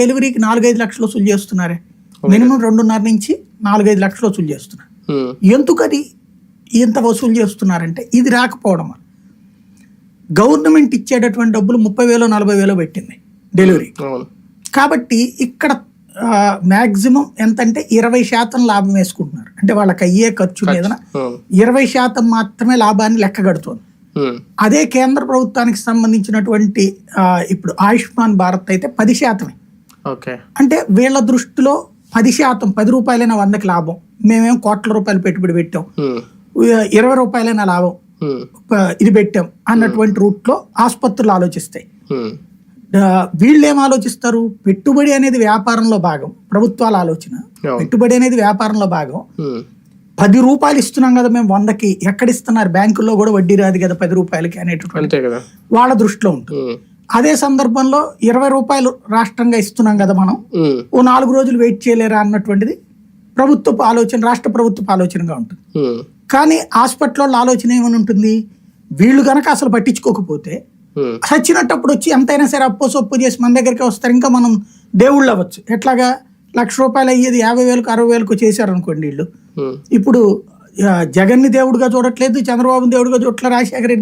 డెలివరీకి నాలుగైదు లక్షలు వసూలు చేస్తున్నారే. మినిమం రెండున్నర నుంచి నాలుగైదు లక్షలు వసూలు చేస్తున్నారు. ఎందుకని ఇంత వసూలు చేస్తున్నారంటే ఇది రాకపోవడం వల్ల. గవర్నమెంట్ ఇచ్చేటటువంటి డబ్బులు ముప్పై వేలు నలభై వేలు పెట్టింది డెలివరీ. కాబట్టి ఇక్కడ మ్యాక్సిమం ఎంతంటే ఇరవై శాతం లాభం వేసుకుంటున్నారు. అంటే వాళ్ళకి అయ్యే ఖర్చు మీద అవును ఇరవై శాతం మాత్రమే లాభాన్ని లెక్క కడుతోంది. అదే కేంద్ర ప్రభుత్వానికి సంబంధించినటువంటి ఇప్పుడు ఆయుష్మాన్ భారత్ అయితే పది శాతమే. అంటే వీళ్ళ దృష్టిలో పది శాతం పది రూపాయలైన వందకి లాభం. మేమేం కోట్ల రూపాయలు పెట్టుబడి పెట్టాం. ఇరవై రూపాయలైన లాభం. ఇది పెట్టాం అన్నటువంటి రూట్లో ఆసుపత్రులు ఆలోచిస్తాయి. వీళ్ళు ఏం ఆలోచిస్తారు? పెట్టుబడి అనేది వ్యాపారంలో భాగం. ప్రభుత్వాల ఆలోచన. పెట్టుబడి అనేది వ్యాపారంలో భాగం. పది రూపాయలు ఇస్తున్నాం కదా మేము వందకి ఎక్కడ ఇస్తున్నారు? బ్యాంకుల్లో కూడా వడ్డీ రాదు కదా పది రూపాయలకి అనేటటువంటి వాళ్ళ దృష్టిలో ఉంటుంది. అదే సందర్భంలో ఇరవై రూపాయలు రాష్ట్రంగా ఇస్తున్నాం కదా మనం. ఓ నాలుగు రోజులు వెయిట్ చేయలేరా అన్నటువంటిది ప్రభుత్వపు ఆలోచన రాష్ట్ర ప్రభుత్వపు ఆలోచనగా ఉంటుంది. కానీ హాస్పిటల్ ఆలోచన ఏమని ఉంటుంది? వీళ్ళు గనక అసలు పట్టించుకోకపోతే చచ్చినట్టప్పుడు వచ్చి ఎంతైనా సరే అప్పు సొప్పు చేసి మన దగ్గరికి వస్తారు. ఇంకా మనం దేవుళ్ళు అవ్వచ్చు. ఎట్లాగా? లక్ష రూపాయలు అయ్యేది యాభై వేలకు అరవై వేలకు చేశారు అనుకోండి వీళ్ళు. ఇప్పుడు జగన్ని దేవుడిగా చూడట్లేదు చంద్రబాబు దేవుడిగా చూడట్లేదు రాజశేఖర రెడ్డి